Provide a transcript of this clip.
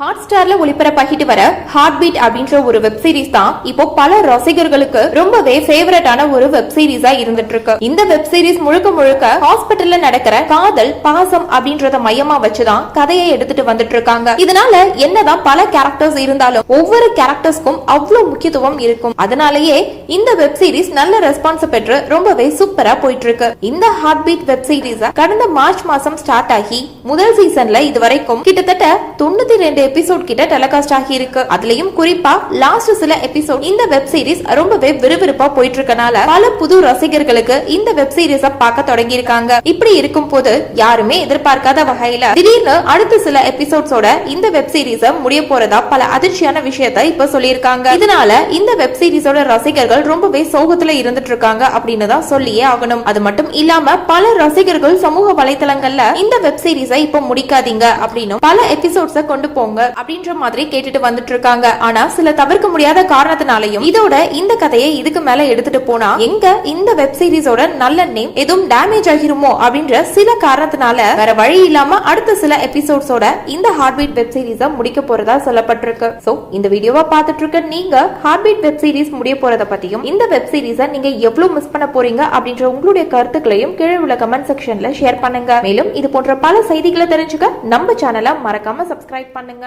Hot ஸ்டார்ல ஒளிபரப்பாகிட்டு வர heart beat அப்படின்ற ஒரு வெப் சீரிஸ் தான் இப்போ பல ரசிகர்களுக்கு ரொம்பவே ஃபேவரட்டான ஒரு வெப் சீரிஸா இருந்துட்டு இருக்கு இந்த வெப் சீரிஸ் முழுக்க முழுக்க ஹாஸ்பிட்டல்ல நடக்கிற காதல் பாசம் அப்படின்றத மையமா வச்சுதான் கதையை எடுத்துட்டு வந்துட்டு இருக்காங்க இதனால என்னதான் பல கேரக்டர்ஸ் இருந்தாலும் ஒவ்வொரு கேரக்டர்ஸ்க்கும் அவ்வளவு முக்கியத்துவம் இருக்கும். அதனாலேயே இந்த வெப் சீரிஸ் நல்ல ரெஸ்பான்ஸ் பெற்று ரொம்பவே சூப்பரா போயிட்டு இருக்கு இந்த ஹார்ட் பீட் வெப் சீரிஸ் கடந்த மார்ச் மாசம் ஸ்டார்ட் ஆகி முதல் சீசன்ல இதுவரைக்கும் கிட்டத்தட்ட தொண்ணூத்தி ரெண்டு எபிசோட் கிட்ட டெலகாஸ்ட் ஆகி இருக்கு அதுலயும் குறிப்பா லாஸ்ட் சில எபிசோட் இந்த வெப் சீரிஸ் ரொம்பவே விறுவிறுப்பா போயிட்டு இருக்கனால பல புது ரசிகர்களுக்கு இந்த வெப் சீரிஸ பார்க்க தொடங்கி இருக்காங்க இப்படி இருக்கும் போது யாருமே எதிர்பார்க்காத வகையில திடீர்னு அடுத்த சில எபிசோட்ஸோட இந்த வெப் சீரிஸ முடிய போறதா பல அதிர்ச்சியான விஷயத்த இப்ப சொல்லியிருக்காங்க. இதனால இந்த வெப் சீரிஸோட ரசிகர்கள் ரொம்பவே சோகத்துல இருந்துட்டு இருக்காங்க அப்படின்னு தான் சொல்லியே ஆகணும். அது மட்டும் இல்லாம பல ரசிகர்கள் சமூக வலைத்தளங்கள்ல இந்த வெப் சீரிஸை இப்ப முடிக்காதீங்க அப்படின்னும் பல எபிசோட்ஸ கொண்டு போங்க அப்படின்ற மாதிரி கேட்டுட்டு வந்துட்டு இருக்காங்க ஆனா சில தவிர்க்க முடியாத காரணத்தினாலையும் இதோட இந்த கதையை இதுக்கு மேல எடுத்துட்டு போனா எங்க இந்த வெப் சீரிஸோட நல்ல நேம் எதுவும் டேமேஜ் ஆகிருமோ அப்படின்ற சில காரணத்தினால வேற வழி இல்லாம அடுத்த சில எபிசோட்ஸோட இந்த ஹார்ட்பீட் வெப் சீரிஸை முடிக்க போறதா சொல்லப்பட்டிருக்கு. சோ இந்த வீடியோவா பார்த்துட்டு இருக்க நீங்க ஹார்ட்பீட் வெப் சீரிஸ் முடிய போறத பத்தியும் இந்த வெப் சீரிஸ நீங்க எவ்வளவு மிஸ் பண்ண போறீங்க அப்படின்ற உங்களுடைய கருத்துக்களையும் கீழே உள்ள கமெண்ட் செக்ஷன்ல ஷேர் பண்ணுங்க. மேலும் இது போன்ற பல செய்திகளை தெரிஞ்சுக்க நம்ம சேனலை மறக்காம சப்ஸ்கிரைப் பண்ணுங்க.